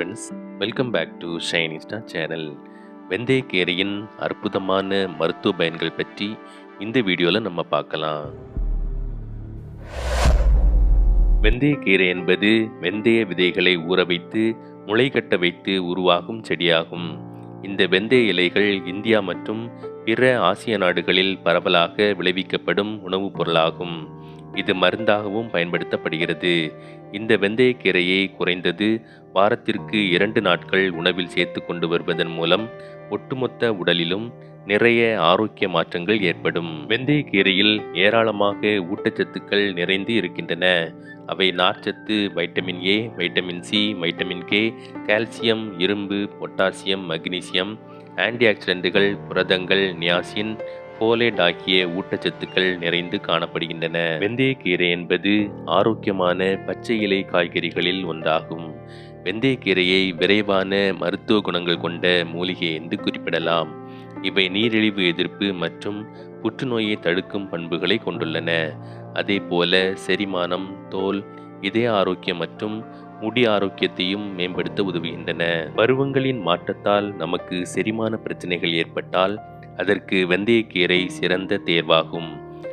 Friends welcome back to Shinista channel வெந்தயக்கீரையின் அற்புதமான மருத்துவ பயன்கள் பற்றி இந்த வீடியோவில் நம்ம பார்க்கலாம். வெந்தயக்கீரை என்பது வெந்தய விதைகளை ஊற வைத்து முளைகட்ட வைத்து உருவாகும் செடியாகும். இந்த வெந்தய இலைகள் இந்தியா மற்றும் பிற ஆசிய நாடுகளில் பரவலாக விளைவிக்கப்படும் உணவுப் பொருளாகும். இது மருந்தாகவும் பயன்படுத்தப்படுகிறது. இந்த வெந்தயக்கீரையை குறைந்தது வாரத்திற்கு இரண்டு நாட்கள் உணவில் சேர்த்து கொண்டு வருவதன் மூலம் ஒட்டுமொத்த உடலிலும் நிறைய ஆரோக்கிய மாற்றங்கள் ஏற்படும். வெந்தயக்கீரையில் ஏராளமாக ஊட்டச்சத்துக்கள் நிறைந்து இருக்கின்றன. அவை நார்ச்சத்து vitamin A vitamin C vitamin K calcium இரும்பு பொட்டாசியம் மக்னீசியம் ஆன்டி ஆக்சிடென்ட்டுகள் புரதங்கள் நியாசின் ஃபோலேட் ஆகிய ஊட்டச்சத்துக்கள் நிறைந்து காணப்படுகின்றன. வெந்தயக்கீரை என்பது ஆரோக்கியமான பச்சை இலை காய்கறிகளில் ஒன்றாகும். வெந்தயக்கீரையை விரைவான மருத்துவ குணங்கள் கொண்ட மூலிகை என்று குறிப்பிடலாம். இவை நீரிழிவு எதிர்ப்பு மற்றும் புற்றுநோயை தடுக்கும் பண்புகளை கொண்டுள்ளன. அதே போல செரிமானம் தோல் இதய ஆரோக்கியம் மற்றும் முடி ஆரோக்கியத்தையும் மேம்படுத்த உதவுகின்றன. பருவங்களின் மாற்றத்தால் நமக்கு செரிமான பிரச்சனைகள் ஏற்பட்டால் அதற்கு வெந்தயக்கீரை சிறந்த தேர்வாகும்.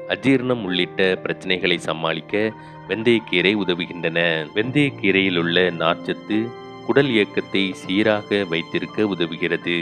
அஜீரணம் உள்ளிட்ட பிரச்சனைகளை சமாளிக்க வெந்தயக்கீரை உதவுகின்றன. வெந்தயக்கீரையில் உள்ள நார்ச்சத்து குடல் இயக்கத்தை சீராக வைத்திருக்க உதவுகிறது.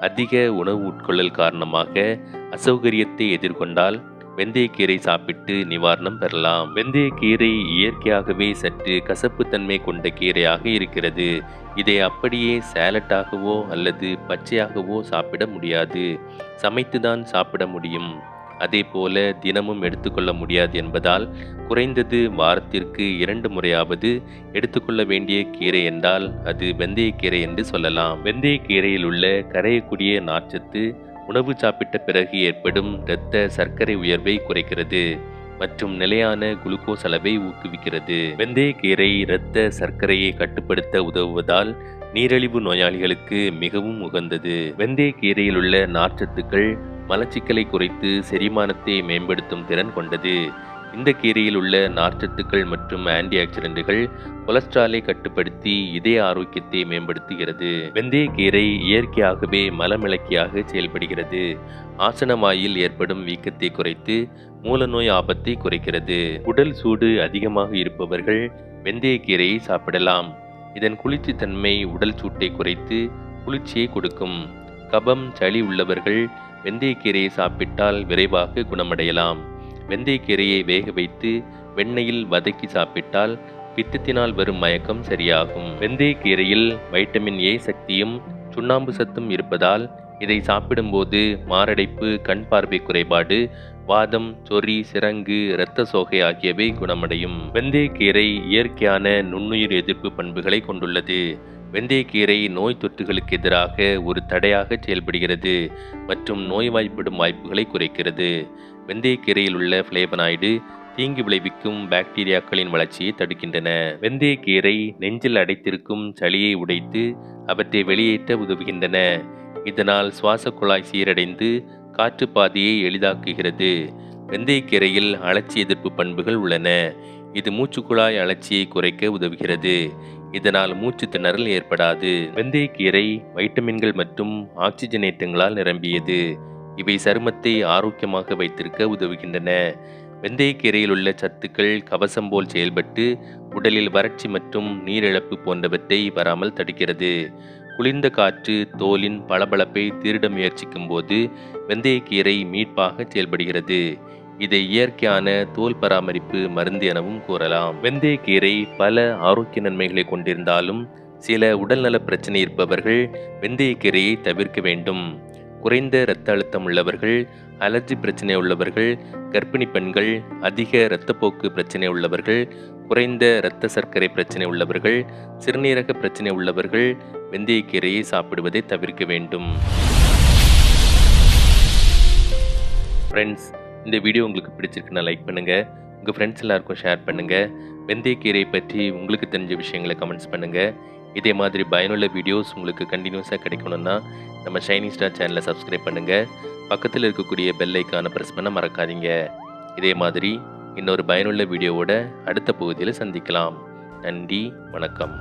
அதிக உணவு உட்கொள்ளல் காரணமாக அசௌகரியத்தை எதிர்கொண்டால் வெந்தயக்கீரை சாப்பிட்டு நிவாரணம் பெறலாம். வெந்தயக்கீரை இயற்கையாகவே சற்று கசப்புத்தன்மை கொண்ட கீரையாக இருக்கிறது. இதை அப்படியே சேலட்டாகவோ அல்லது பச்சையாகவோ சாப்பிட முடியாது. சமைத்துதான் சாப்பிட முடியும். அதே போல தினமும் எடுத்துக்கொள்ள முடியாது என்பதால் குறைந்தது வாரத்திற்கு இரண்டு முறையாவது எடுத்துக்கொள்ள வேண்டிய கீரை என்றால் அது வெந்தயக்கீரை என்று சொல்லலாம். வெந்தயக்கீரையில் உள்ள கரையக்கூடிய நார்ச்சத்து உணவு சாப்பிட்ட பிறகு ஏற்படும் இரத்த சர்க்கரை உயர்வை குறைக்கிறது மற்றும் நிலையான குளுக்கோஸ் அளவை ஊக்குவிக்கிறது. வெந்தயக்கீரை இரத்த சர்க்கரையை கட்டுப்படுத்த உதவுவதால் நீரிழிவு நோயாளிகளுக்கு மிகவும் உகந்தது. வெந்தயக்கீரையில் உள்ள நார்ச்சத்துக்கள் மலச்சிக்கலை குறைத்து செரிமானத்தை மேம்படுத்தும் திறன் கொண்டது. இந்த கீரையில் உள்ள நார்ச்சத்துக்கள் மற்றும் ஆன்டி ஆக்சிடென்ட்டுகள் கொலஸ்ட்ராலை கட்டுப்படுத்தி இதய ஆரோக்கியத்தை மேம்படுத்துகிறது. வெந்தயக்கீரை இயற்கையாகவே மலமிளக்கியாக செயல்படுகிறது. ஆசனவாயில் ஏற்படும் வீக்கத்தை குறைத்து மூலநோய் ஆபத்தை குறைக்கிறது. உடல் சூடு அதிகமாக இருப்பவர்கள் வெந்தயக்கீரையை சாப்பிடலாம். இதன் குளிர்ச்சித்தன்மை உடல் சூட்டை குறைத்து குளிர்ச்சியை கொடுக்கும். கபம் சளி உள்ளவர்கள் வெந்தயக்கீரையை சாப்பிட்டால் விரைவாக குணமடையலாம். வெந்தயக்கீரையை வேக வைத்து வெண்ணெயில் வதக்கி சாப்பிட்டால் பித்தத்தினால் வரும் மயக்கம் சரியாகும். வெந்தயக்கீரையில் வைட்டமின் ஏ சக்தியும் சுண்ணாம்பு சத்தும் இருப்பதால் இதை சாப்பிடும்போது மாரடைப்பு கண் பார்வை குறைபாடு வாதம் சொறி சிரங்கு இரத்த சோகை ஆகியவை குணமடையும். வெந்தயக்கீரை இயற்கையான நுண்ணுயிர் எதிர்ப்பு பண்புகளை கொண்டுள்ளது. வெந்தயக்கீரை நோய் தொற்றுகளுக்கு எதிராக ஒரு தடையாக செயல்படுகிறது மற்றும் நோய்வாய்ப்படும் வாய்ப்புகளை குறைக்கிறது. வெந்தயக்கீரையில் உள்ள ஃப்ளேவனாய்டு தீங்கு விளைவிக்கும் பாக்டீரியாக்களின் வளர்ச்சியை தடுக்கின்றன. வெந்தயக்கீரை நெஞ்சில் அடைத்திருக்கும் சளியை உடைத்து அவற்றை வெளியேற்ற உதவுகின்றன. இதனால் சுவாச குழாய் சீரடைந்து காற்று பாதையை எளிதாக்குகிறது. வெந்தயக்கீரையில் அழற்சி எதிர்ப்பு பண்புகள் உள்ளன. இது மூச்சுக்குழாய் அழற்சியை குறைக்க உதவுகிறது. இதனால் மூச்சு திணறல் ஏற்படாது. வெந்தயக்கீரை வைட்டமின்கள் மற்றும் ஆக்சிஜனேற்றங்களால் நிரம்பியது. இவை சருமத்தை ஆரோக்கியமாக வைத்திருக்க உதவுகின்றன. வெந்தயக்கீரையில் உள்ள சத்துக்கள் கவசம் போல் செயல்பட்டு உடலில் வறட்சி மற்றும் நீரிழப்பு போன்றவற்றை வராமல் தடுக்கிறது. குளிர்ந்த காற்று தோலின் பளபளப்பை திருட முயற்சிக்கும் போது வெந்தயக்கீரை மீட்பாக செயல்படுகிறது. இதை இயற்கையான தோல் பராமரிப்பு மருந்து எனவும் கூறலாம். வெந்தயக்கீரை பல ஆரோக்கிய நன்மைகளை கொண்டிருந்தாலும் சில உடல்நல பிரச்சனை இருப்பவர்கள் வெந்தயக்கீரையை தவிர்க்க வேண்டும். குறைந்த இரத்த அழுத்தம் உள்ளவர்கள் அலர்ஜி பிரச்சனை உள்ளவர்கள் கர்ப்பிணி பெண்கள் அதிக இரத்தப்போக்கு பிரச்சனை உள்ளவர்கள் குறைந்த இரத்த சர்க்கரை பிரச்சனை உள்ளவர்கள் சிறுநீரக பிரச்சனை உள்ளவர்கள் வெந்தயக்கீரையை சாப்பிடுவதை தவிர்க்க வேண்டும். ஃப்ரெண்ட்ஸ் இந்த வீடியோ உங்களுக்கு பிடிச்சிருக்குன்னா லைக் பண்ணுங்கள் உங்கள் ஃப்ரெண்ட்ஸ் எல்லாருக்கும் ஷேர் பண்ணுங்கள் வெந்தயக்கீரை பற்றி உங்களுக்கு தெரிஞ்ச விஷயங்களை கமெண்ட்ஸ் பண்ணுங்கள் இதே மாதிரி பயனுள்ள வீடியோஸ் உங்களுக்கு கண்டினியூஸாக கிடைக்கணும்னா நம்ம ஷைனி ஸ்டார் சேனலை சப்ஸ்கிரைப் பண்ணுங்கள் பக்கத்தில் இருக்கக்கூடிய பெல் ஐக்கானை ப்ரெஸ் பண்ண மறக்காதீங்க. இதே மாதிரி இன்னொரு பயனுள்ள வீடியோவோட அடுத்த பகுதியில் சந்திக்கலாம். நன்றி வணக்கம்.